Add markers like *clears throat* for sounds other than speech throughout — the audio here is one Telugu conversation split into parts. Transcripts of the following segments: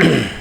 Mm-hmm. *clears throat*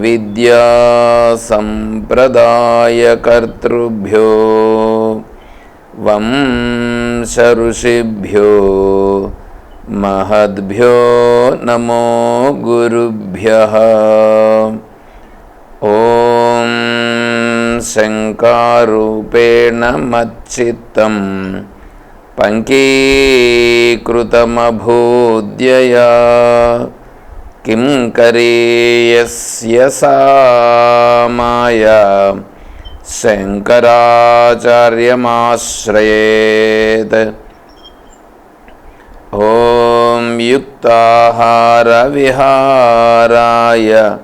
ब्रह्मविद्यासम्प्रदायकर्तृभ्यो वंशऋषिभ्यो महद्भ्यो नमो गुरुभ्यः। ॐ शङ्कारूपेण मच्चित्तम् पङ्कीकृतमभूद्यया किं करेयस्य सा माया? शङ्कराचार्यमाश्रयेत्। ॐ युक्ताहारविहाराय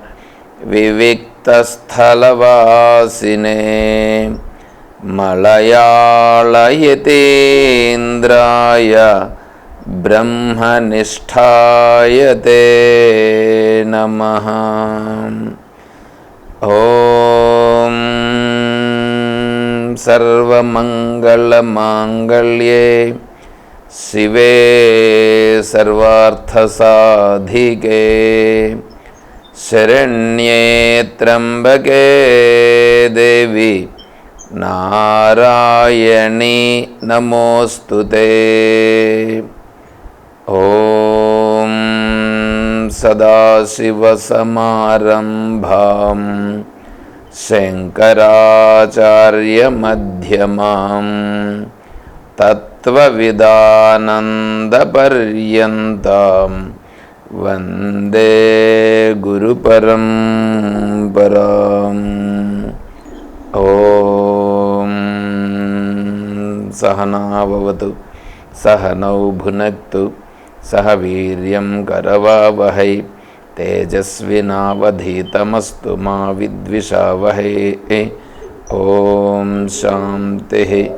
विविक्तस्थलवासिने मलयाळयतेन्द्राय ब्रह्मनिष्ठाय ते नमः। ॐ सर्वमङ्गलमाङ्गल्ये शिवे सर्वार्थसाधिके शरण्ये त्र्यम्बके देवी नारायणी नमोऽस्तु ते ॐ सदाशिवसमारम्भां शङ्कराचार्यमध्यमां तत्त्वविदानन्दपर्यन्तां वन्दे गुरुपरम्पराम् ॐ सहनावतु सहनौ भुनक्तु సహ వీర్యం కరవావహై తేజస్వినావధీతమస్తు మా విద్విషావహై. ఓం శాంతి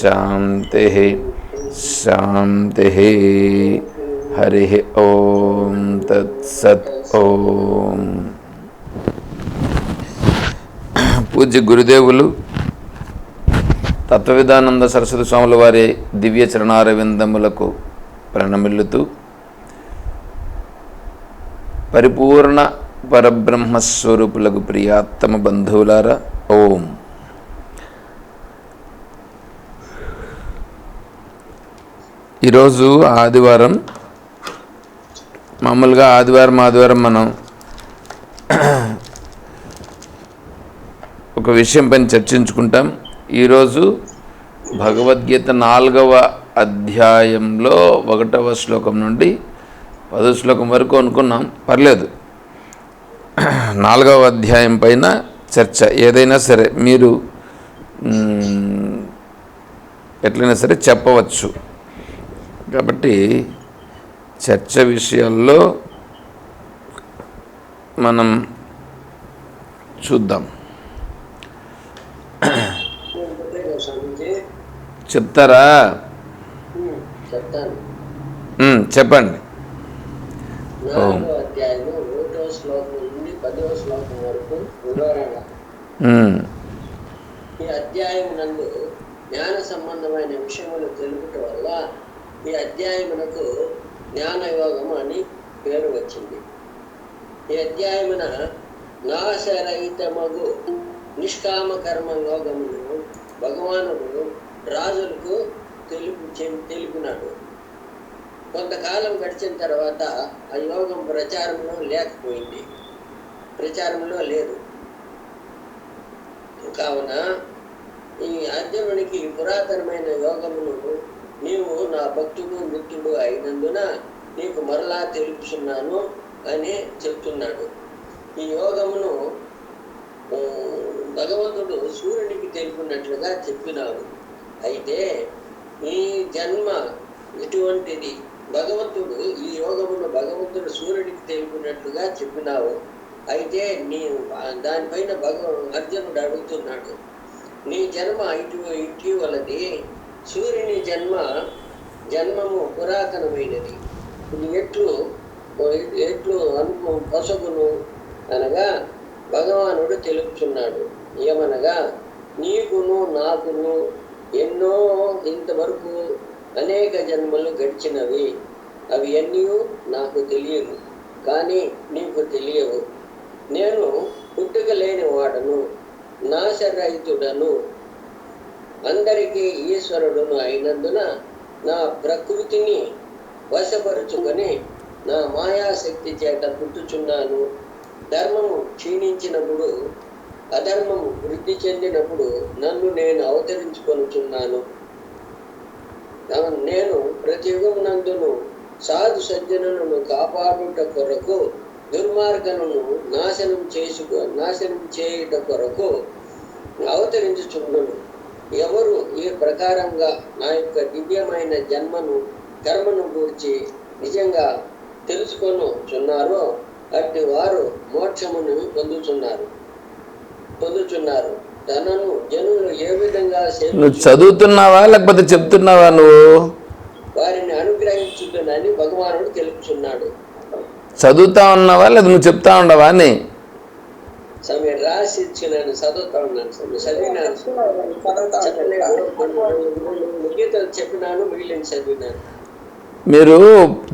శాంతి శాంతి. హరి ఓం తత్సత్ ఓం. పూజ్య గురుదేవులు తత్వవిధానంద సరస్వతి స్వాముల వారి దివ్య చరణారవిందములకు ప్రణమిల్లుతూ పరిపూర్ణ పరబ్రహ్మస్వరూపులకు ప్రియాత్తమ బంధువులారా ఓం. ఈరోజు ఆదివారం మామూలుగా ఆదివారం ఆదివారం మనం ఒక విషయం పైన చర్చించుకుంటాం. ఈరోజు భగవద్గీత నాలుగవ అధ్యాయంలో ఒకటవ శ్లోకం నుండి పదో శ్లోకం వరకు అనుకున్నాం. పర్లేదు. నాలుగవ అధ్యాయం పైన చర్చ. ఏదైనా సరే మీరు ఎట్లయినా సరే చెప్పవచ్చు. కాబట్టి చర్చ విషయాల్లో మనం చూద్దాం. చెప్తారా? చెప్తాను. చెప్పండి. నాలుగో అధ్యాయము ఒకటో శ్లోకం నుండి పదవ శ్లోకం వరకు వివరణ ఈ అధ్యాయం నందు జ్ఞాన సంబంధమైన విషయములు తెలుపుట వల్ల ఈ అధ్యాయమునకు అని పేరు వచ్చింది. ఈ అధ్యాయమున నాశరహితమగు నిష్కామ కర్మ యోగమును భగవానుడు రాజులకు తెలుపు చె- తెలిపినాడు కొంతకాలం గడిచిన తర్వాత ఆ యోగం ప్రచారంలో లేకపోయింది. ప్రచారంలో లేదు. కావున ఈ అర్జునునికి పురాతనమైన యోగమును నీవు నా భక్తుడు మిత్రుడు అయినందున నీకు మరలా తెలుపుతున్నాను అని చెప్తున్నాడు. ఈ యోగమును భగవంతుడు సూర్యునికి తెలుపున్నట్లుగా చెప్పినాడు. అయితే ఈ జన్మ ఎటువంటిది? భగవంతుడు ఈ యోగమును భగవంతుడు సూర్యుడికి తెలిపినట్లుగా చెప్పినావు. అయితే నీ దానిపైన భగవ అర్జునుడు అడుగుతున్నాడు. నీ జన్మ ఇటు ఇటీవలది. సూర్యుని జన్మ జన్మము పురాతనమైనది. ఇది ఎట్లు ఎట్లు అను పసగును అనగా భగవానుడు తెలుపుతున్నాడు ఏమనగా నీకును నాకును ఎన్నో ఇంతవరకు అనేక జన్మలు గడిచినవి. అవి అన్నీ నాకు తెలియదు. కానీ నీకు తెలియవు. నేను పుట్టుక లేని వాడను నాశరహితుడను. అందరికీ ఈశ్వరుడును అయినందున నా ప్రకృతిని వశపరుచుకొని నా మాయాశక్తి చేత పుట్టుచున్నాను. ధర్మము క్షీణించినప్పుడు అధర్మము వృద్ధి చెందినప్పుడు నన్ను నేను అవతరించుకొనుచున్నాను. నేను ప్రతి యుగమునందును సాధు సజ్జనులను కాపాడుట కొరకు దుర్మార్గమును నాశనం చేసుకో నాశనం చేయుట కొరకు అవతరించుచున్నాను. ఎవరు ఈ ప్రకారంగా నా యొక్క దివ్యమైన జన్మను కర్మను గూర్చి నిజంగా తెలుసుకొనుచున్నారో అట్టి వారు మోక్షమును పొందుతున్నారు పొందుతున్నారు తనను జనులు ఏ విధంగా నువ్వు చదువుతున్నావా లేకపోతే చెప్తున్నావా నువ్వు? వారిని అనుగ్రహించుతుందని భగవానుడు తెలుపుచున్నాడు. చదువుతా ఉన్నావా లేదా నువ్వు చెప్తా ఉండవా అని? సమయం రాసి ఇచ్చినాను చదువుతా ఉన్నాను. సమయం చదివినాను చెప్పినాను మిగిలిన చదివినాను. మీరు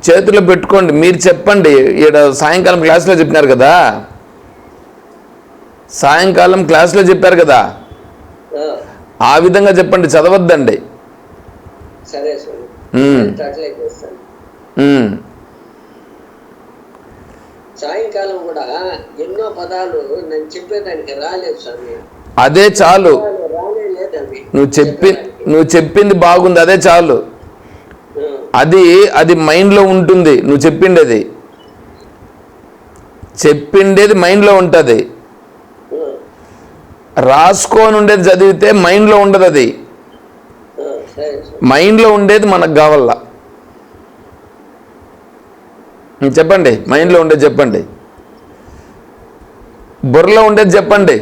చేతిలో పెట్టుకోండి. మీరు చెప్పండి. ఈడ సాయంకాలం క్లాస్లో చెప్పినారు కదా? సాయంకాలం క్లాస్లో చెప్పారు కదా? ఆ, విధంగా చెప్పండి చదవద్దండి. సాయంకాలం కూడా ఎన్నో పదాలు నేను చెప్పేదానికి రాలేదు స్వామి. అదే చాలు. నువ్వు చెప్పి. నువ్వు చెప్పింది బాగుంది అదే చాలు. అది అది మైండ్లో ఉంటుంది నువ్వు చెప్పిండేది. చెప్పిండేది మైండ్లో ఉంటుంది. రాసుకొని ఉండేది చదివితే మైండ్లో ఉండదు అది. మైండ్లో ఉండేది మనకు కావాల? చెప్పండి. మైండ్లో ఉండేది చెప్పండి. బుర్రలో ఉండేది చెప్పండి.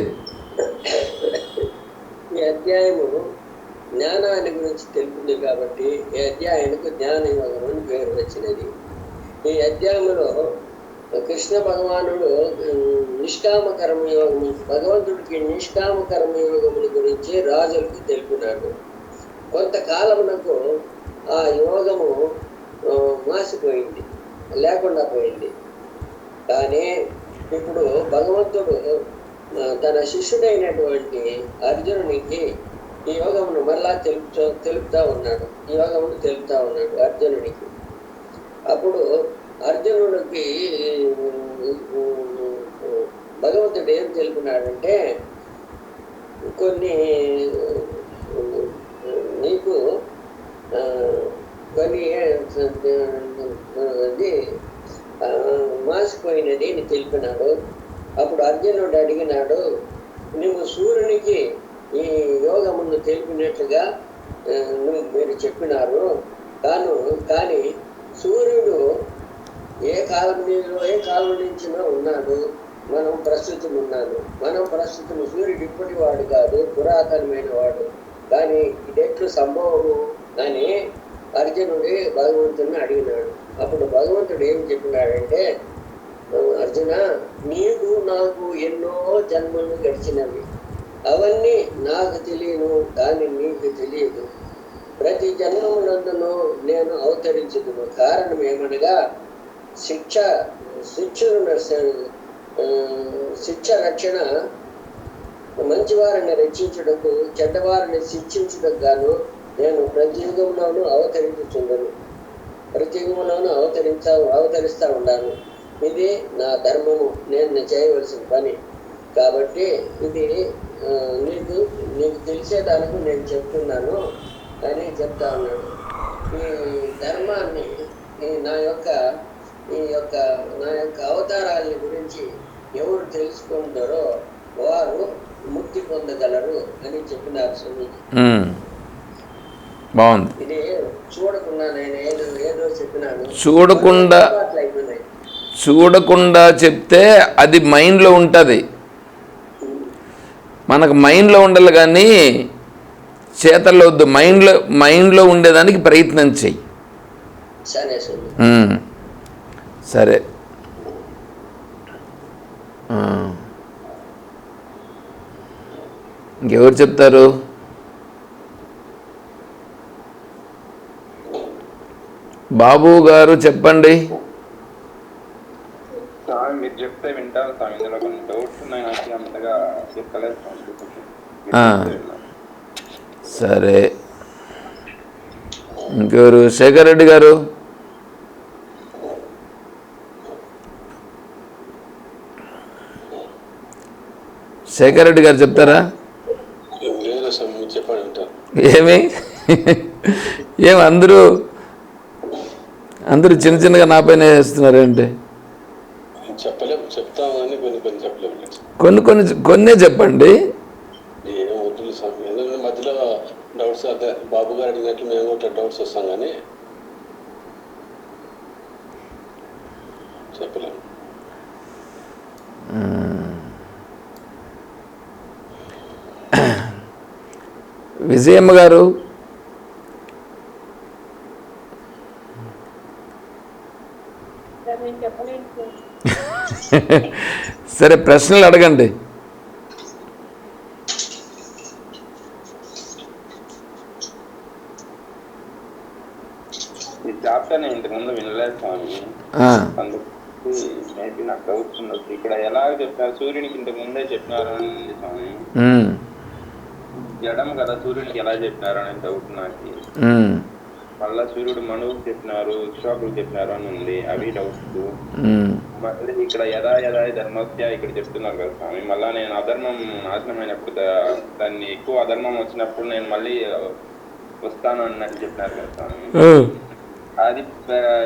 ఈ అధ్యాయము జ్ఞానాన్ని గురించి తెలుపుతుంది కాబట్టి ఈ అధ్యాయానికి జ్ఞాన యోగం అని పేరు వచ్చినది. ఈ అధ్యాయంలో కృష్ణ భగవానుడు నిష్కామ కర్మయోగము భగవంతుడికి నిష్కామ కర్మయోగముల గురించి రాజులకు తెలిపినాడు కొంతకాలమునకు ఆ యోగము మాసిపోయింది లేకుండా పోయింది. కానీ ఇప్పుడు భగవంతుడు తన శిష్యుడైనటువంటి అర్జునునికి ఈ యోగమును మరలా తెలుపుతూ తెలుపుతా ఉన్నాడు. ఈ యోగమును తెలుపుతా ఉన్నాడు అర్జునునికి. అప్పుడు అర్జునుడికి భగవంతుడు ఏం తెలుపున్నాడంటే కొన్ని నీకు కొన్ని అది మాసిపోయినది అని తెలిపినాడు అప్పుడు అర్జునుడు అడిగినాడు నువ్వు సూర్యునికి ఈ యోగమును తెలిపినట్లుగా నువ్వు మీరు చెప్పినారు. కాను కానీ సూర్యుడు ఏ కాలం ఏ కాలం నుంచినో ఉన్నాడు. మనం ప్రస్తుతం ఉన్నాను మనం ప్రస్తుతం సూర్యుడు ఇప్పటి వాడు కాదు పురాతనమైన వాడు. కానీ ఇది ఎట్లు సంభవము? అని అర్జునుడి భగవంతుని అడిగినాడు. అప్పుడు భగవంతుడు ఏం చెప్పినాడంటే అర్జున నీకు నాకు ఎన్నో జన్మలు గడిచినవి. అవన్నీ నాకు తెలియను దాన్ని నీకు తెలియదు. ప్రతి జన్మమునందును నేను అవతరించుదును. కారణం ఏమనగా శిక్ష శిక్షణ శిక్ష రక్షణ మంచివారిని రక్షించుటకు చెడ్డవారిని శిక్షించుటకు గాను నేను ప్రతి యుగంలోనూ అవతరించుచుండను. ప్రతి యుగంలోనూ అవతరించా అవతరిస్తూ ఉన్నాను ఇది నా ధర్మము నేను చేయవలసిన పని. కాబట్టి ఇది నీకు నీకు తెలిసేదానికి నేను చెప్తున్నాను అని చెప్తా ఉన్నాడు. ఈ ధర్మాన్ని నా యొక్క ఈ యొక్క నా యొక్క అవతారాల గురించి ఎవరు తెలుసుకుంటారో వారు ముక్తి పొందగలరు అని చెప్పినారు స్వామీజీ. బాగుంది. ఇది చూడకుండా నేను ఏదో ఏదో చెప్పినాను. చూడకుండా చూడకుండా చెప్తే అది మైండ్లో ఉంటుంది. మనకు మైండ్లో ఉండాలి కానీ చేతల్లో వద్దు. మైండ్లో మైండ్లో ఉండేదానికి ప్రయత్నం చెయ్యి. సరే. సరే. ఇంకెవరు చెప్తారు? బాబు గారు చెప్పండి. మీరు చెప్తే వింటాను స్వామి ఇందులో కొన్ని డౌట్స్ ఉన్నాయి. నాకు అంతగా చెప్పలేదు. సరే. ఇంకెవరు? శేఖర్ రెడ్డి గారు? శేఖర్ రెడ్డి గారు చెప్తారా? ఏమి? ఏమి అందరూ అందరూ చిన్న చిన్నగా నా పైన వేస్తున్నారేంటి కొన్ని కొన్ని. కొన్ని కొన్ని కొన్నే చెప్పండి. మధ్యలో డౌట్స్ బాబు గారు అడిగినట్లు మేము డౌట్స్ వస్తాం కానీ విజయమ్మ గారు? సార్. ప్రశ్నలు అడగండి. చెప్పినారు? జడం కదా సూర్యునికి ఎలా చెప్పినారు అని డౌట్ నాకు. మళ్ళా సూర్యుడు మనువుకు చెప్పినారు ఇక్షోకులకు చెప్పినారు అని ఉంది. అవి డౌట్స్ మళ్ళీ ఇక్కడ యథా యథా ధర్మస్య ఇక్కడ చెప్తున్నారు కదా స్వామి. మళ్ళా నేను అధర్మం నాశనమైనప్పుడు దా- దాన్ని ఎక్కువ అధర్మం వచ్చినప్పుడు నేను మళ్ళీ వస్తాను అన్నట్టు చెప్పినారు కదా స్వామి. అది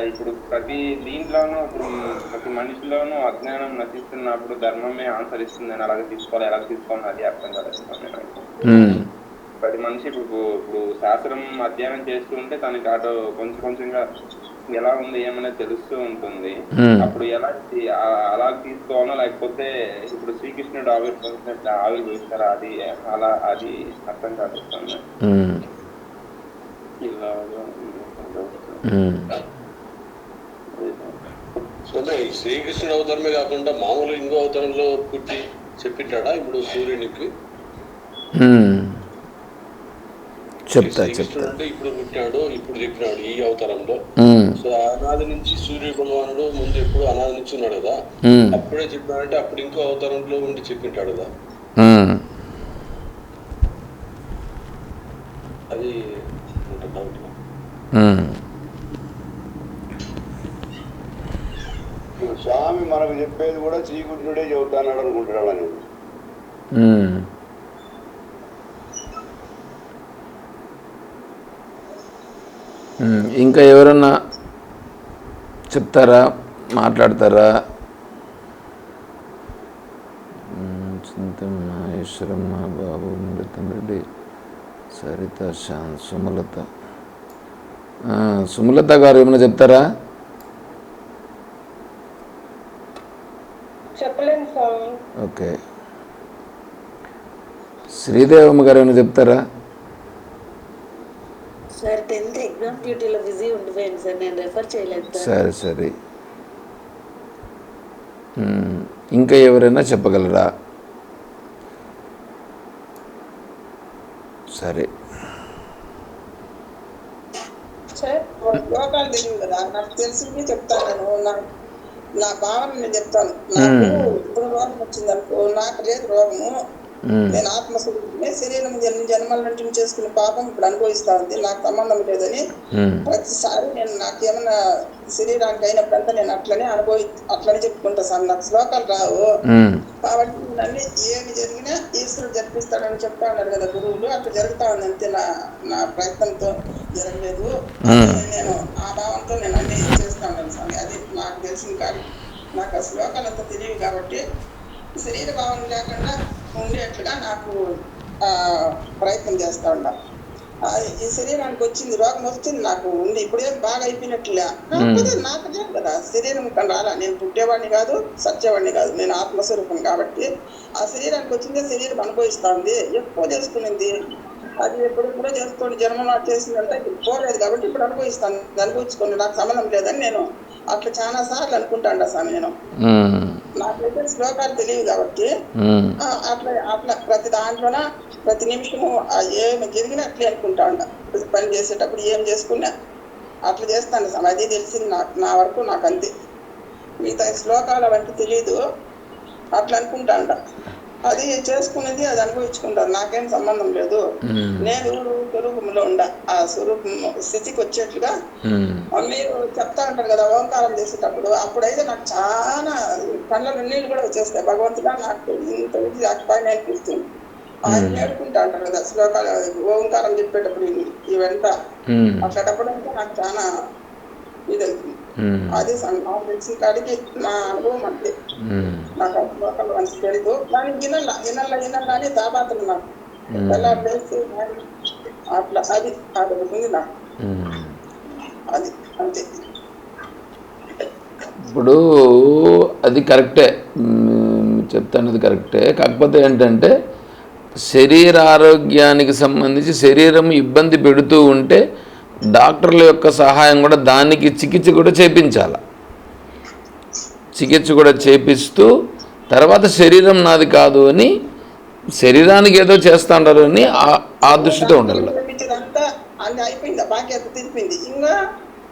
ఇప్పుడు ప్రతి దీంట్లోనూ ఇప్పుడు ప్రతి మనిషిలోనూ అజ్ఞానం నశిస్తున్నప్పుడు ధర్మమే ఆచరిస్తుంది అని అలాగే తీసుకోవాలి ఎలా తీసుకోవాలి అది అర్థం కాలేదు స్వామి నాకు. ప్రతి మనిషి ఇప్పుడు ఇప్పుడు శాస్త్రం అధ్యయనం చేస్తూ ఉంటే తనకి అటు కొంచెం కొంచెంగా ఎలా ఉంది ఏమనేది తెలుస్తూ ఉంటుంది. అప్పుడు ఎలా అలా తీసుకోవాలో లేకపోతే ఇప్పుడు శ్రీకృష్ణుడు ఆవిర్భవించినట్టు ఆవిర్భవిస్తారా అది అలా అది అర్థం కాదు. ఈ శ్రీకృష్ణుడు అవతారమే కాకుండా మామూలు ఇంకో అవతారంలో పుట్టి చెప్పింటాడా ఇప్పుడు సూర్యునికి. చెప్తా చెప్తా. అంటే ఇప్పుడు పుట్టినాడు ఇప్పుడు చెప్పినాడు ఈ అవతారంలో. సో అనాది నుంచి సూర్య భగవానుడు ముందు ఎప్పుడు అనాది నుంచి ఉన్నాడు కదా? అప్పుడే చెప్పినాడంటే అప్పుడు ఇంకో అవతారంలో ఉండి చెప్పింటాడు కదా. అది డౌట్. స్వామి మనకు చెప్పేది కూడా శ్రీకృష్ణుడే చెబుతాడు అనుకుంటున్నాడు అని. ఇంకా ఎవరన్నా చెప్తారా? మాట్లాడతారా? ఉమ్, చింతమ్మ ఈశ్వరమ్మ బాబు మృతం రెడ్డి సరిత శాన్ సుమలత. సుమలత గారు ఏమైనా చెప్తారా? ఓకే. శ్రీదేవమ్మ గారు ఏమైనా చెప్తారా? డ్యూటీలో బిజీ ఉండిపోయింది సార్ నేను రెఫర్ చేయలేదు సార్. సరే. ఇంకా ఎవరైనా చెప్పగలరా? సరే. సార్ శ్లోకాలు తెలియదు కదా నాకు తెలిసింది చెప్తాను నేను. నా నా భావన నేను చెప్తాను. నాకు ఇప్పుడు రోగం వచ్చింది అనుకో నాకు లేదు రోగము. నేను ఆత్మస్వరూపమే శరీరం జన్మ జన్మల నుంచి చేసుకున్న పాపం ఇప్పుడు అనుభవిస్తా ఉంది. నాకు సంబంధం లేదని ప్రతిసారి నేను నాకు ఏమైనా శరీరానికి అయినప్పుడంతా నేను అట్లనే అనుభవి అట్లనే చెప్పుకుంటా సార్. నాకు శ్లోకాలు రావు. కాబట్టి నన్ను ఏమి జరిగినా ఈశ్వరుడు జరిపిస్తాడని చెప్తా ఉన్నారు కదా గురువులు. అట్లా జరుగుతా ఉంది అంతే. నా నా ప్రయత్నంతో జరగలేదు. నేను ఆ భావంతో నేను అన్ని చేస్తా ఉన్నాను స్వామి. అది నాకు తెలిసిన కాదు. నాకు ఆ శ్లోకాలు అంత తెలియదు కాబట్టి శరీర భావన లేకుండా ఉండేట్లుగా నాకు ప్రయత్నం చేస్తా ఆ, ఈ శరీరానికి వచ్చింది రోగం వచ్చింది నాకు ఉంది. ఇప్పుడేం బాగా అయిపోయినట్లే కాకపోతే నాకు లేదు కదా శరీరం రాలా. నేను పుట్టేవాడిని కాదు సత్యవాడిని కాదు. నేను ఆత్మస్వరూపం కాబట్టి ఆ శరీరానికి వచ్చిందే శరీరం అనుభవిస్తా ఉంది. ఎక్కువ చేసుకునింది. అది ఎప్పుడు కూడా చేసుకోండి జన్మలో చేసిందంటే ఇప్పుడు పోలేదు కాబట్టి ఇప్పుడు అనుభవిస్తాను. అనుభవించుకోండి నాకు సంబంధం లేదని నేను అట్లా చాలా సార్లు అనుకుంటాను స్వామి నేను. నాకైతే శ్లోకాలు తెలియదు కాబట్టి అట్లా అట్లా ప్రతి దాంట్లోన ప్రతి నిమిషము ఏమి జరిగినా అట్లే అనుకుంటా ప్రతి పని చేసేటప్పుడు ఏం చేసుకున్నా అట్లా చేస్తాను. అది తెలిసింది నాకు నా వరకు నాకు అంతే. మిగతా శ్లోకాలు అవంటే తెలియదు అట్లా అనుకుంటా ఉంటా. అది చేసుకునేది అది అనుభవించుకుంటాను నాకేం సంబంధం లేదు. నేను స్వరూపంలో ఉండ. ఆ స్వరూపం స్థితికి వచ్చేట్లుగా మీరు చెప్తా ఉంటారు కదా ఓంకారం చేసేటప్పుడు. అప్పుడైతే నాకు చాలా కళ్ళలో నీళ్ళు కూడా వచ్చేస్తాయి. భగవంతుడా నాకు ఇంత అక్పాయి అనిపిస్తుంది ఆయన నేర్చుకుంటా అంటారు కదా శ్లోకాలు ఓంకారం చెప్పేటప్పుడు ఇవి- ఇవంతా. అట్లాంటప్పుడు అంటే నాకు చాలా ఇది అవుతుంది. అది సం- నాకు తెలిసిన కాడికి నా అనుభవం ఉమ్, నాకు శ్లోకాలు మంచి తెలుసు కానీ వినల్లా వినల్లా వినల్లా అని తాపాత్రం నాకు. ఎలా తెలిసి అట్లా అది అది ఉంది నాకు. ఉమ్. అది అంతే. ఇప్పుడు అది కరెక్టే. చెప్తానది కరెక్టే. కాకపోతే ఏంటంటే శరీర ఆరోగ్యానికి సంబంధించి శరీరం ఇబ్బంది పెడుతూ ఉంటే డాక్టర్ల యొక్క సహాయం కూడా దానికి చికిత్స కూడా చేపించాల. చికిత్స కూడా చేపిస్తూ తర్వాత శరీరం నాది కాదు అని శరీరానికి ఏదో చేస్తాండారు అని ఆ- దృష్టితో ఉండాలి.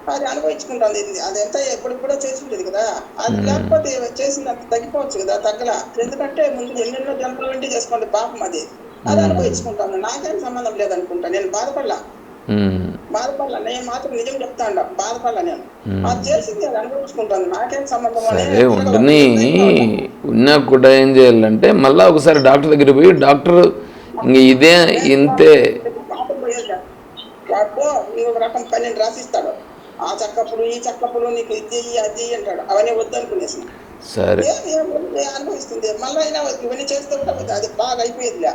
అది అనుభవించుకుంటుంది. అదంతా ఎప్పుడు కూడా చేసి ఉంటుంది కదా. అది లేకపోతే చేసినంత తగ్గిపోవచ్చు కదా తగ్గల. ఎందుకంటే ముందు ఎన్నెన్నో జన్మల నుండి చేసుకోండి పాపం అది. అది అనుభవించుకుంటాను. నాకేం సంబంధం లేదనుకుంటా నేను బాధపడలా. బాధపడలా నేను మాత్రం నిజం చెప్తాను బాధపడలా నేను. అది చేసింది అది అనుభవించుకుంటాను. నాకేం సంబంధం సరే ఉండని. ఉన్నా కూడా ఏం చేయాలంటే మళ్ళీ ఒకసారి డాక్టర్ దగ్గర పోయి డాక్టర్ ఇంక ఇదే ఇంతే. వాడు ఇంకొక రకం పన్నెండు రాసిస్తాడు. ఆ చక్కప్పుడు ఈ చక్కప్పుడు నీకు ఇది అది అంటాడు. అవన్నీ వద్దు అనుకునేసి సరే అనుభవిస్తుంది. మళ్ళీ అయినా ఇవన్నీ చేస్తే పోతుంది. అది బాగా అయిపోయేదిలే.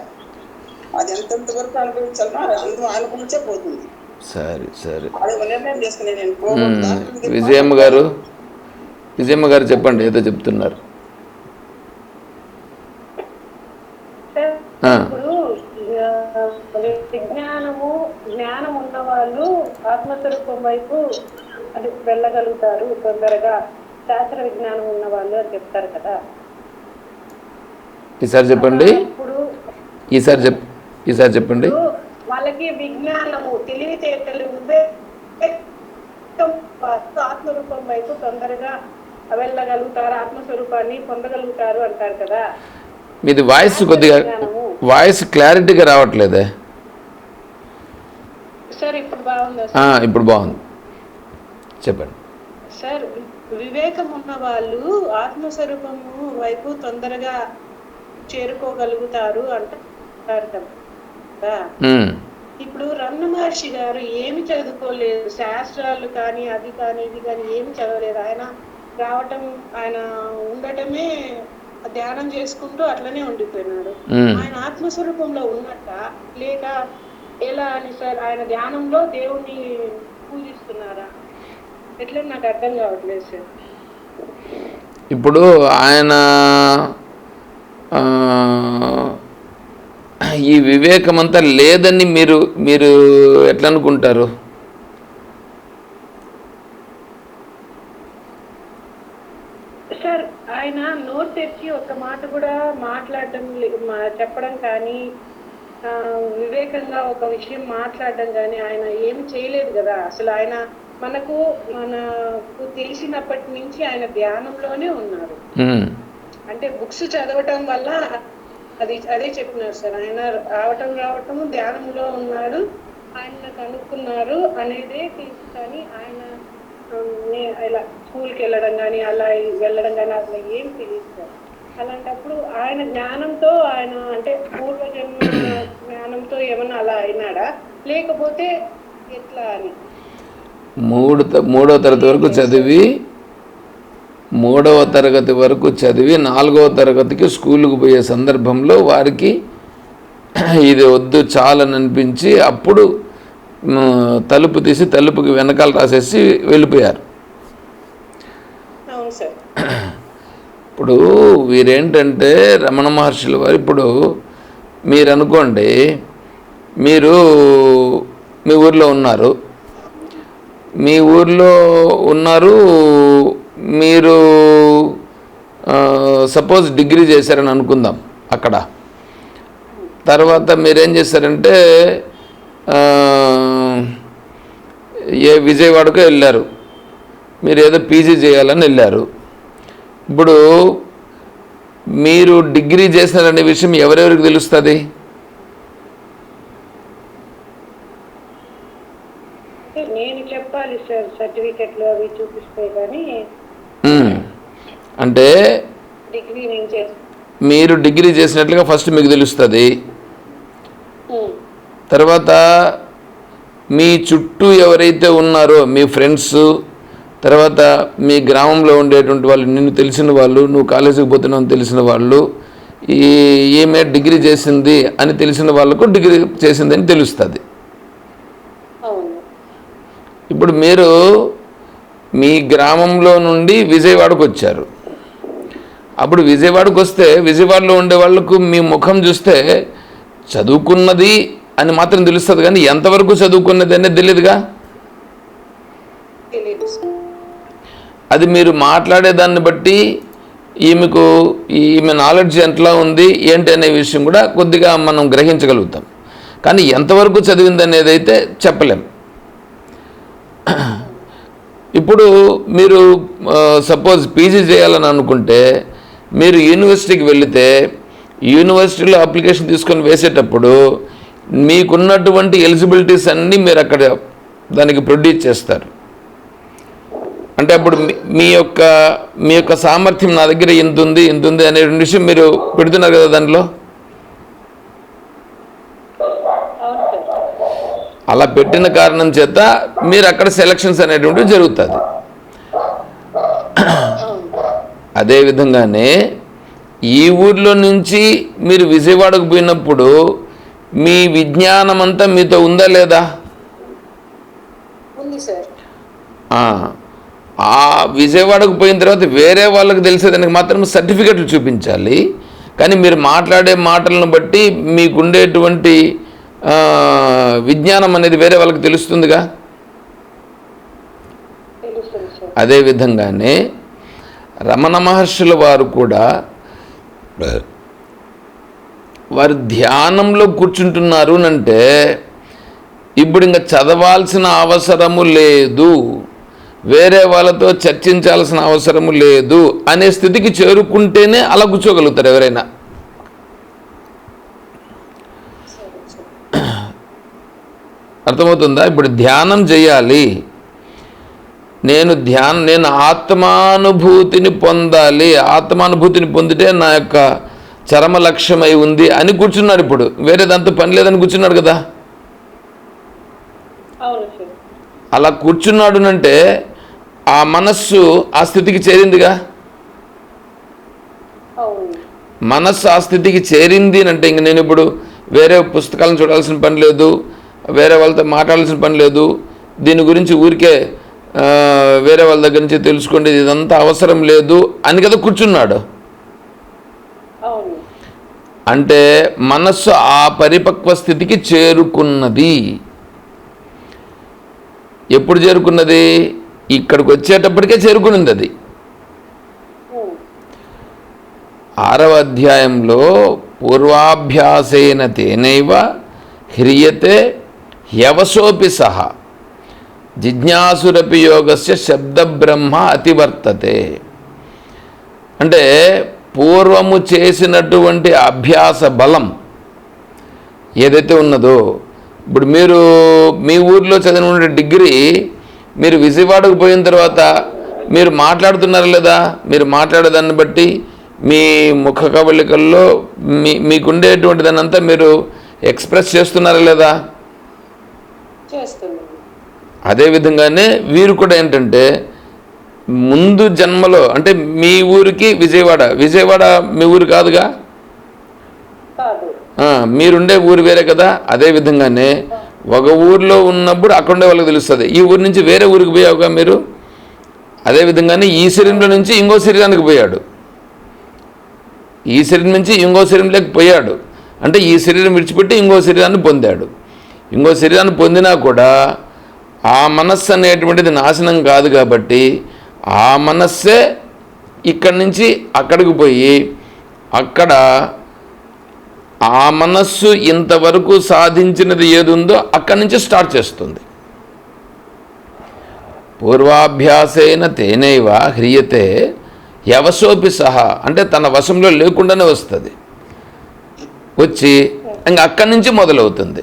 అది ఎంతెంత వరకు అనుభవించాలనో అందు అనుభవించే పోతుంది. సరే సరే. విజయమ్మ గారు విజయమ్మ గారు చెప్పండి ఏదో చెప్తున్నారు. విజ్ఞానము జ్ఞానం ఉన్న వాళ్ళు ఆత్మస్వరూపం వైపు అది వెళ్ళగలుగుతారు తొందరగా. శాస్త్ర విజ్ఞానం ఉన్న వాళ్ళు అని చెప్తారు కదా. ఈసారి చెప్పండి. ఇప్పుడు ఈసారి చెప్ ఈసారి చెప్పండి. వాళ్ళకి విజ్ఞానము తెలివితేటలు ఆత్మరూపం వైపు తొందరగా వెళ్ళగలుగుతారు ఆత్మస్వరూపాన్ని పొందగలుగుతారు అంటారు కదా. మీది వాయిస్ కొద్దిగా వాయిస్ క్లారిటీగా రావట్లేదే? సార్ ఇప్పుడు బాగుందా ఇప్పుడు బాగుంది. చెప్పండి. సార్ వివేకం ఉన్న వాళ్ళు ఆత్మస్వరూపము వైపు తొందరగా చేరుకోగలుగుతారు అంటారు కదా. మ్మ్. ఇప్పుడు రమణ మహర్షి గారు ఏమి చదువుకోలేదు శాస్త్రాలు కానీ అది కానీ ఇది కానీ ఏమి చదవలేదు ఆయన రావటం ఆయన ఉండటమే ధ్యానం చేసుకుంటూ అట్లనే ఉండిపోయినాడు. ఆయన ఆత్మస్వరూపంలో ఉన్నట్ట లేక ఎలా అని సార్ ఆయన ధ్యానంలో దేవుణ్ణి పూజిస్తున్నారా ఎట్లా నాకు అర్థం కావట్లేదు సార్ ఇప్పుడు ఆయన ఆ, ఈ వివేకం అంతా లేదని మీరు మీరు ఎట్లా అనుకుంటారు సార్ ఆయన నోరు తెచ్చి ఒక మాట కూడా మాట్లాడడం చెప్పడం కానీ వివేకంగా ఒక విషయం మాట్లాడడం కానీ ఆయన ఏం చేయలేదు కదా. అసలు ఆయన మనకు మనకు తెలిసినప్పటి నుంచి ఆయన ధ్యానంలోనే ఉన్నారు. అంటే బుక్స్ చదవటం వల్ల అది అదే చెప్పినారు సార్. ఆయన రావటం రావటం ధ్యానంలో ఉన్నాడు ఆయన కనుక్కున్నారు అనేదే తీసుకొని ఆయన ఇలా స్కూల్కి వెళ్ళడం కానీ అలా వెళ్ళడం కానీ అట్లా ఏం తెలియదు సార్. అలాంటప్పుడు ఆయన జ్ఞానంతో ఆయన అంటే పూర్వజన్మ జ్ఞానంతో ఏమన్నా అలా అయినాడా? లేకపోతే ఎట్లా అని? మూడు త- మూడవ తరగతి వరకు చదివి మూడవ తరగతి వరకు చదివి నాలుగవ తరగతికి స్కూలుకు పోయే సందర్భంలో వారికి ఇది వద్దు చాలని అనిపించి అప్పుడు తలుపు తీసి తలుపుకి వెనకాల రాసేసి వెళ్ళిపోయారు. ఇప్పుడు వీరేంటంటే రమణ మహర్షుల వారు ఇప్పుడు మీరు అనుకోండి మీరు మీ ఊర్లో ఉన్నారు. మీ ఊర్లో ఉన్నారు మీరు సపోజ్ డిగ్రీ చేశారని అనుకుందాం అక్కడ. తర్వాత మీరేం చేశారంటే ఏ విజయవాడకు వెళ్ళారు. మీరు ఏదో పీజీ చేయాలని వెళ్ళారు. ఇప్పుడు మీరు డిగ్రీ చేసినారనే విషయం ఎవరెవరికి తెలుస్తుంది? నేను చెప్పాలి సార్ సర్టిఫికెట్లు అవి చూపిస్తే కానీ అంటే మీరు డిగ్రీ చేసినట్లుగా ఫస్ట్ మీకు తెలుస్తుంది. తర్వాత మీ చుట్టూ ఎవరైతే ఉన్నారో మీ ఫ్రెండ్స్ తర్వాత మీ గ్రామంలో ఉండేటువంటి వాళ్ళు నిన్ను తెలిసిన వాళ్ళు నువ్వు కాలేజీకి పోతున్నావు తెలిసిన వాళ్ళు ఈ ఈమె డిగ్రీ చేసింది అని తెలిసిన వాళ్ళకు డిగ్రీ చేసిందని తెలుస్తుంది. ఇప్పుడు మీరు మీ గ్రామంలో నుండి విజయవాడకు వచ్చారు. అప్పుడు విజయవాడకు వస్తే విజయవాడలో ఉండే వాళ్ళకు మీ ముఖం చూస్తే చదువుకున్నది అని మాత్రం తెలుస్తుంది కానీ ఎంతవరకు చదువుకున్నది అనేది తెలియదుగా అది మీరు మాట్లాడే దాన్ని బట్టి ఈమెకు ఈమె నాలెడ్జ్ ఎట్లా ఉంది ఏంటి అనే విషయం కూడా కొద్దిగా మనం గ్రహించగలుగుతాం. కానీ ఎంతవరకు చదివింది అనేది అయితే చెప్పలేం. ఇప్పుడు మీరు సపోజ్ పీజీ చేయాలని అనుకుంటే మీరు యూనివర్సిటీకి వెళితే యూనివర్సిటీలో అప్లికేషన్ తీసుకొని వేసేటప్పుడు మీకున్నటువంటి ఎలిజిబిలిటీస్ అన్నీ మీరు అక్కడ దానికి ప్రొడ్యూస్ చేస్తారు. అంటే అప్పుడు మీ- యొక్క మీ యొక్క సామర్థ్యం నా దగ్గర ఇంత ఉంది ఇంత ఉంది అనే రెండు విషయం మీరు పెడుతున్నారు కదా దానిలో అవును సార్ అలా పెట్టిన కారణం చేత మీరు అక్కడ సెలక్షన్స్ అనేటువంటివి జరుగుతుంది. అదే విధంగానే ఈ ఊర్లో నుంచి మీరు విజయవాడకు పోయినప్పుడు మీ విజ్ఞానం అంతా మీతో ఉందా లేదా? ఆ, విజయవాడకు పోయిన తర్వాత వేరే వాళ్ళకి తెలిసేదానికి మాత్రం సర్టిఫికెట్లు చూపించాలి. కానీ మీరు మాట్లాడే మాటలను బట్టి మీకుండేటువంటి విజ్ఞానం అనేది వేరే వాళ్ళకి తెలుస్తుందిగా? అదేవిధంగానే అదే విధంగానే రమణ మహర్షుల వారు కూడా వారు ధ్యానంలో కూర్చుంటున్నారు అంటే ఇప్పుడు ఇంకా చదవాల్సిన అవసరము లేదు వేరే వాళ్ళతో చర్చించాల్సిన అవసరము లేదు అనే స్థితికి చేరుకుంటేనే అలా కూర్చోగలుగుతారు ఎవరైనా. అర్థమవుతుందా? ఇప్పుడు ధ్యానం చేయాలి. నేను ధ్యానం నేను ఆత్మానుభూతిని పొందాలి. ఆత్మానుభూతిని పొందితే నా యొక్క చరమ లక్ష్యమై ఉంది అని కూర్చున్నాడు ఇప్పుడు. వేరే దాంతో పని లేదని కూర్చున్నాడు కదా? అలా కూర్చున్నాడు అంటే ఆ మనస్సు ఆ స్థితికి చేరిందిగా? మనస్సు ఆ స్థితికి చేరింది అని అంటే ఇంక నేను ఇప్పుడు వేరే పుస్తకాలను చూడాల్సిన పని లేదు. వేరే వాళ్ళతో మాట్లాడాల్సిన పని లేదు. దీని గురించి ఊరికే వేరే వాళ్ళ దగ్గర నుంచి తెలుసుకోండి ఇదంతా అవసరం లేదు అని కదా కూర్చున్నాడు. అంటే మనస్సు ఆ పరిపక్వ స్థితికి చేరుకున్నది. ఎప్పుడు చేరుకున్నది? ఇక్కడికి వచ్చేటప్పటికే చేరుకునింది అది. ఆరవ అధ్యాయంలో పూర్వాభ్యాసేన తేనైవ హ్రియతే హ్యవసోపి సహ. జిజ్ఞాసురపి యోగస్య శబ్ద బ్రహ్మ అతివర్తతే. అంటే పూర్వము చేసినటువంటి అభ్యాస బలం ఏదైతే ఉన్నదో ఇప్పుడు మీరు మీ ఊర్లో చదివిన డిగ్రీ మీరు విజయవాడకు పోయిన తర్వాత మీరు మాట్లాడుతున్నారా లేదా? మీరు మాట్లాడేదాన్ని బట్టి మీ ముఖ కవళికల్లో మీ మీకుండేటువంటి దాన్ని అంతా మీరు ఎక్స్ప్రెస్ చేస్తున్నారా లేదా? చేస్తుంది అదే విధంగానే వీరు కూడా ఏంటంటే ముందు జన్మలో అంటే మీ ఊరికి విజయవాడ విజయవాడ మీ ఊరు కాదుగా? మీరుండే ఊరు వేరే కదా? అదే విధంగానే ఒక ఊరిలో ఉన్నప్పుడు అక్కడ ఉండే వాళ్ళకి తెలుస్తుంది. ఈ ఊరి నుంచి వేరే ఊరికి పోయావుగా మీరు? అదే విధంగానే ఈ శరీరంలో నుంచి ఇంకో శరీరానికి పోయాడు. ఈ శరీరం నుంచి ఇంకో శరీరంలోకి పోయాడు. అంటే ఈ శరీరం విడిచిపెట్టి ఇంకో శరీరాన్ని పొందాడు. ఇంకో శరీరాన్ని పొందినా కూడా ఆ మనస్సు అనేటువంటిది నాశనం కాదు కాబట్టి ఆ మనస్సే ఇక్కడి నుంచి అక్కడికి పోయి అక్కడ ఆ మనస్సు ఇంతవరకు సాధించినది ఏది ఉందో అక్కడి నుంచి స్టార్ట్ చేస్తుంది. పూర్వాభ్యాసేన తేనైవ హ్రియతే యవసోపి సహా అంటే తన వశంలో లేకుండానే వస్తుంది. వచ్చి ఇంకా అక్కడి నుంచి మొదలవుతుంది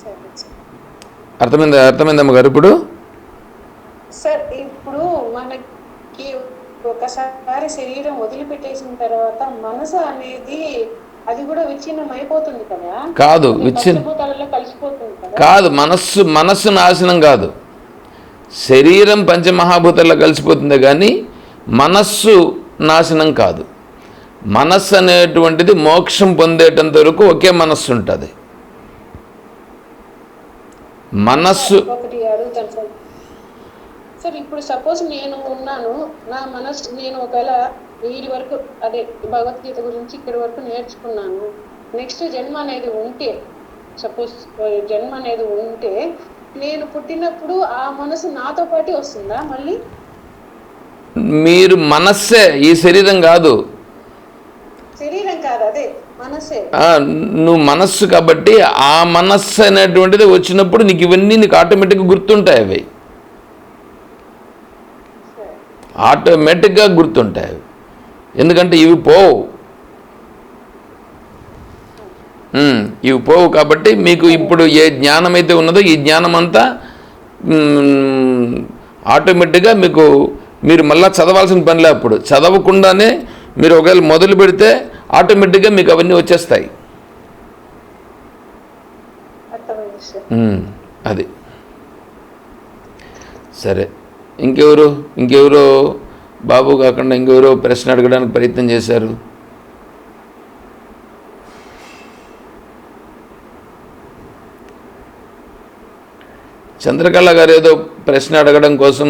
సరే సార్ అర్థమైందా? అర్థమైందమ్మ గారు ఇప్పుడు? సార్ ఇప్పుడు మనకి ఒకసారి శరీరం వదిలిపెట్టేసిన తర్వాత మనసు అనేది అది కూడా విచ్ఛిన్నం అయిపోతుంది కదా కాదు? విచ్ఛిన్న కాదు మనస్సు మనస్సు నాశనం కాదు. శరీరం పంచమహాభూతాల్లో కలిసిపోతుంది కానీ మనస్సు నాశనం కాదు. మనస్సు అనేటువంటిది మోక్షం పొందేటంత వరకు ఒకే మనస్సు ఉంటుంది. మనస్సు. సార్. ఇప్పుడు సపోజ్ నేను ఉన్నాను నా మనసు నేను ఒకవేళ వీడి వరకు అదే భగవద్గీత గురించి ఇక్కడి వరకు నేర్చుకున్నాను. నెక్స్ట్ జన్మ అనేది ఉంటే సపోజ్ జన్మ అనేది ఉంటే నేను పుట్టినప్పుడు ఆ మనసు నాతో పాటు వస్తుందా మళ్ళీ? మీరు మనస్సే ఈ శరీరం కాదు. శరీరం కాదు అదే. నువ్వు మనస్సు కాబట్టి ఆ మనస్సు అనేటువంటిది వచ్చినప్పుడు నీకు ఇవన్నీ నీకు ఆటోమేటిక్గా గుర్తుంటాయి అవి. ఆటోమేటిక్గా గుర్తుంటాయి అవి. ఎందుకంటే ఇవి పోవు. ఇవి పోవు కాబట్టి మీకు ఇప్పుడు ఏ జ్ఞానం అయితే ఉన్నదో ఈ జ్ఞానం అంతా ఆటోమేటిక్గా మీకు మీరు మళ్ళీ చదవాల్సిన పనిలే అప్పుడు. చదవకుండానే మీరు ఒకవేళ మొదలు పెడితే ఆటోమేటిక్గా మీకు అవన్నీ వచ్చేస్తాయి. అది. సరే. ఇంకెవరు? ఇంకెవరు బాబు కాకుండా ఇంకెవరో ప్రశ్న అడగడానికి ప్రయత్నం చేశారు? చంద్రకళ గారు ఏదో ప్రశ్న అడగడం కోసం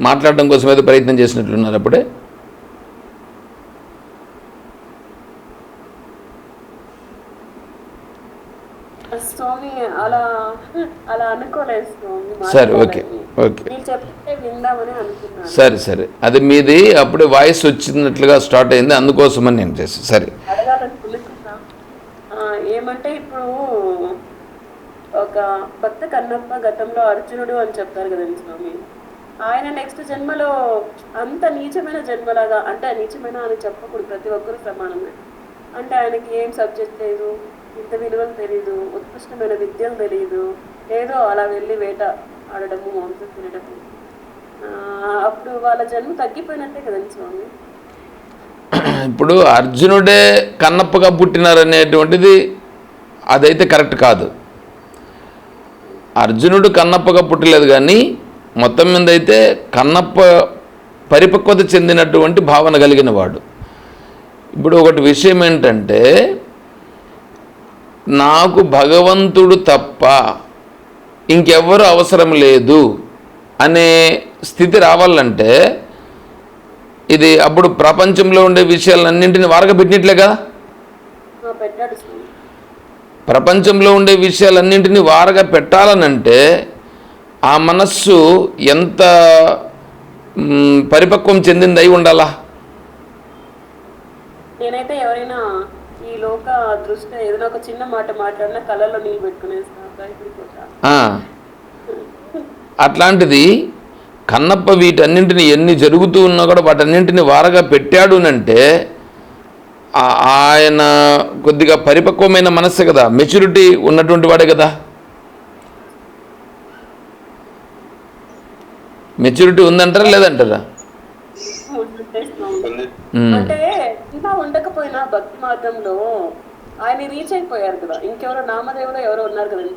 మాట్లాడడం కోసం ఏదో ప్రయత్నం చేసినట్లున్నారు అప్పుడే స్వామి అలా అలా అనుకోలేదు సరే ఓకే. ఓకే. సరే సరే. అది మీది అప్పుడే వాయిస్ వచ్చినట్లుగా స్టార్ట్ అయింది అందుకోసమని నేను చేసాను సరే. ఏమంటే ఇప్పుడు ఒక భక్త కన్నప్ప గతంలో అర్జునుడు అని చెప్తారు కదండి స్వామి. ఆయన నెక్స్ట్ జన్మలో అంత నీచమైన జన్మలాగా అంటే నీచమైన అని చెప్పకూడదు ప్రతి ఒక్కరు సమానమే. అంటే ఆయనకి ఏం సబ్జెక్ట్ లేదు ఇంత విలువలు తెలియదు ఉత్కృష్టమైన విద్యలు తెలియదు ఏదో అలా వెళ్ళి వేట ఆడడము మాంసం తినడము. అప్పుడు వాళ్ళ జన్మ తగ్గిపోయినట్టే కదండి స్వామి? ఇప్పుడు అర్జునుడే కన్నప్పగా పుట్టినారనేటువంటిది అదైతే కరెక్ట్ కాదు. అర్జునుడు కన్నప్పగా పుట్టలేదు కానీ మొత్తం మీద అయితే కన్నప్ప పరిపక్వత చెందినటువంటి భావన కలిగిన వాడు. ఇప్పుడు ఒకటి విషయం ఏంటంటే నాకు భగవంతుడు తప్ప ఇంకెవ్వరు అవసరం లేదు అనే స్థితి రావాలంటే ఇది అప్పుడు ప్రపంచంలో ఉండే విషయాలన్నింటినీ వారగబెట్టినట్లే కదా? ప్రపంచంలో ఉండే విషయాలన్నింటినీ వారగా పెట్టాలనంటే ఆ మనస్సు ఎంత పరిపక్వం చెందింది అయి ఉండాలా? నేనైతే ఎవరైనా ఈ లోక దృష్టి ఏదైనా ఒక చిన్న మాట మాట్లాడినా కళ్ళలో నీళ్ళు పెట్టుకునేస్తా భయపడిపోతా ఆ. అట్లాంటిది కన్నప్ప వీటన్నింటిని ఎన్ని జరుగుతూ ఉన్నా కూడా వాటన్నింటిని వారగా పెట్టాడు అంటే ఆయన కొద్దిగా పరిపక్వమైన మనస్సే కదా మెచ్యూరిటీ ఉన్నటువంటి వాడే కదా. మెచ్యూరిటీ ఉందంటారా లేదంటారా. అంటే ఉండకపోయినా భక్తి మార్గంలో ఆయన రీచ్ అయిపోయారు కదా ఇంకెవరో నామదేవులో ఎవరో ఉన్నారు కదండి